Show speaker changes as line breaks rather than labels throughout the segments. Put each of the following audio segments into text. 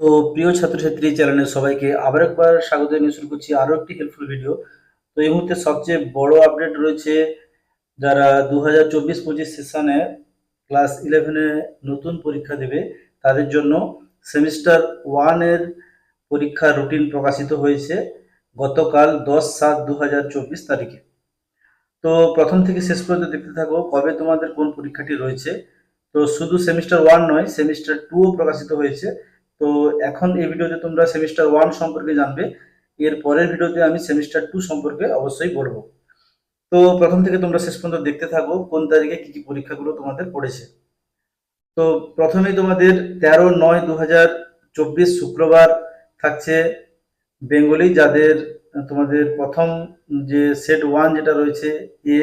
তো প্রিয় ছাত্রছাত্রী চ্যানেলে সবাইকে আবার একবার স্বাগত জানিয়ে শুরু করছি আরও একটি হেল্পফুল ভিডিও তো এই মুহূর্তে সবচেয়ে বড় আপডেট রয়েছে যারা দু হাজার চব্বিশ পঁচিশ সেশনে ক্লাস ইলেভেনে নতুন পরীক্ষা দেবে, তাদের জন্য সেমিস্টার ওয়ানের পরীক্ষার রুটিন প্রকাশিত হয়েছে গতকাল দশ সাত দু হাজার চব্বিশ তারিখে। তো প্রথম থেকে শেষ পর্যন্ত দেখতে থাকো কবে তোমাদের কোন পরীক্ষাটি রয়েছে। তো শুধু সেমিস্টার ওয়ান নয় সেমিস্টার টুও প্রকাশিত হয়েছে। তো এখন এই ভিডিওতে তোমরা সেমিস্টার ওয়ান সম্পর্কে জানবে, এর পরের ভিডিওতে আমি সেমিস্টার টু সম্পর্কে অবশ্যই বলব। তো প্রথম থেকে তোমরা শেষ পর্যন্ত দেখতে থাকো, কোন তারিখে কি কি পরীক্ষাগুলো তোমাদের পড়েছে। তো প্রথমেই তোমাদের তেরো নয় দু চব্বিশ শুক্রবার থাকছে বেঙ্গলি, যাদের তোমাদের প্রথম যে সেট ওয়ান যেটা রয়েছে এ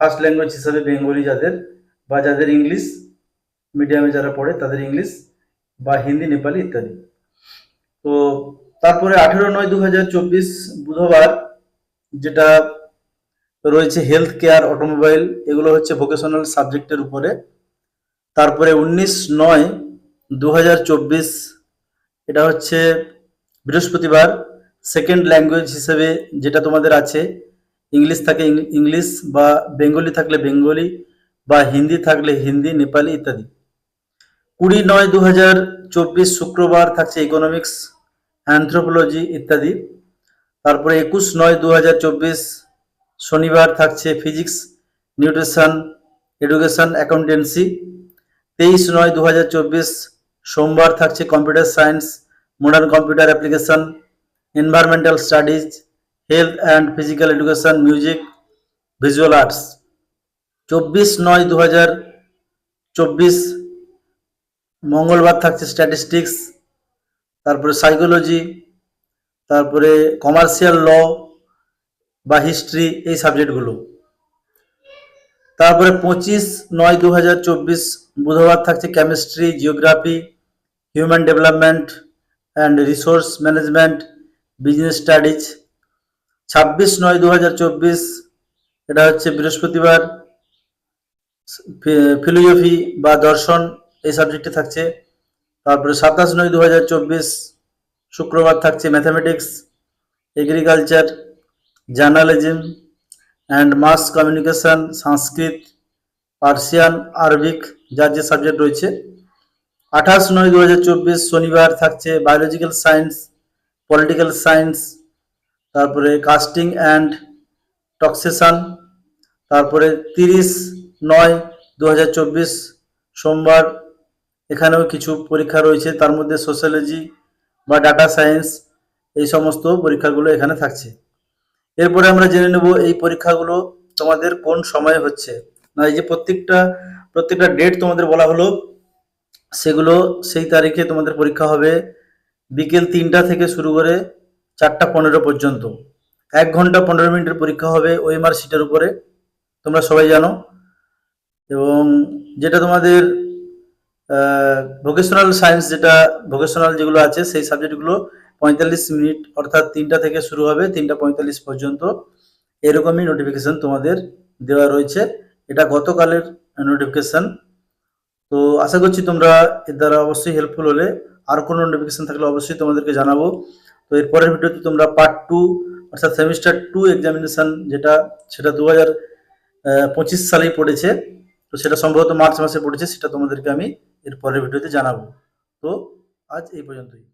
ফার্স্ট ল্যাঙ্গুয়েজ হিসাবে বেঙ্গলি যাদের, বা যাদের ইংলিশ মিডিয়ামে যারা পড়ে তাদের ইংলিশ বা হিন্দি, নেপালি ইত্যাদি। তো তারপরে আঠেরো নয় দু বুধবার যেটা রয়েছে হেলথ কেয়ার অটোমোবাইল এগুলো হচ্ছে ভোকেশনাল সাবজেক্টের উপরে। তারপরে উনিশ নয় দু এটা হচ্ছে বৃহস্পতিবার সেকেন্ড ল্যাঙ্গুয়েজ হিসেবে যেটা তোমাদের আছে, ইংলিশ থাকে ইংলিশ বা বেঙ্গলি থাকলে বেঙ্গলি বা হিন্দি থাকলে হিন্দি, নেপালি ইত্যাদি। কুড়ি নয় দু হাজার চব্বিশ শুক্রবার থাকছে ইকোনমিক্স অ্যান্থ্রোপোলজি ইত্যাদি। তারপরে একুশ নয় দু হাজার চব্বিশ শনিবার থাকছে ফিজিক্স নিউট্রিশন এডুকেশন অ্যাকাউন্টেন্সি তেইশ নয় দু হাজার চব্বিশ সোমবার থাকছে computer science modern computer application environmental studies health and physical education music visual arts চব্বিশ নয় দু হাজার চব্বিশ মঙ্গলবার থাকছে স্ট্যাটিস্টিক্স তারপরে সাইকোলজি তারপরে কমার্শিয়াল ল বা হিস্ট্রি এই সাবজেক্টগুলো তারপরে পঁচিশ নয় দু বুধবার থাকছে chemistry geography human development and resource management business studies ছাব্বিশ নয় দু এটা হচ্ছে বৃহস্পতিবার ফিলোজফি বা দর্শন। এই সাবজেক্টে থাকছে। তারপরে সাতাশ নয় দু শুক্রবার থাকছে mathematics agriculture journalism and mass communication Sanskrit, Persian, Arabic যার যে সাবজেক্ট রয়েছে। আঠাশ নয় দু শনিবার থাকছে বায়োলজিক্যাল সায়েন্স পলিটিক্যাল সায়েন্স তারপরে কাস্টিং অ্যান্ড টক্সেশন তারপরে তিরিশ নয় দু সোমবার এখানেও কিছু পরীক্ষা রয়েছে। তার মধ্যে সোশ্যালজি বা ডাটা সায়েন্স এই সমস্ত পরীক্ষাগুলো এখানে থাকছে। এরপরে আমরা জেনে নেব এই পরীক্ষাগুলো তোমাদের কোন সময়ে হচ্ছে। না, এই যে প্রত্যেকটা প্রত্যেকটা ডেট তোমাদের বলা হলো, সেগুলো সেই তারিখে তোমাদের পরীক্ষা হবে বিকেল তিনটা থেকে শুরু করে চারটা পনেরো পর্যন্ত। এক ঘণ্টা পনেরো মিনিটের পরীক্ষা হবে ওএমআর সিটের উপরে। তোমরা সবাই জানো। এবং যেটা তোমাদের ভোকেশনাল সায়েন্স যেটা ভোকেশনাল যেগুলো আছে, সেই সাবজেক্টগুলো পঁয়তাল্লিশ মিনিট অর্থাৎ তিনটা থেকে শুরু হবে, তিনটা পঁয়তাল্লিশ পর্যন্ত। এরকমই নোটিফিকেশন তোমাদের দেওয়া রয়েছে। এটা গতকালের নোটিফিকেশন তো আশা করছি তোমরা এর দ্বারা অবশ্যই হেল্পফুল হলে। আর কোনো নোটিফিকেশন থাকলে অবশ্যই তোমাদেরকে জানাব। তো এরপরের ভিডিওতে তোমরা পার্ট টু অর্থাৎ সেমিস্টার টু এক্সামিনেশন যেটা, সেটা দু হাজার পঁচিশ সালেই পড়েছে। তো সেটা সম্ভবত মার্চ মাসে পড়েছে, সেটা তোমাদেরকে আমি এর পরের ভিডিওতে জানাব। তো আজ এই পর্যন্তই।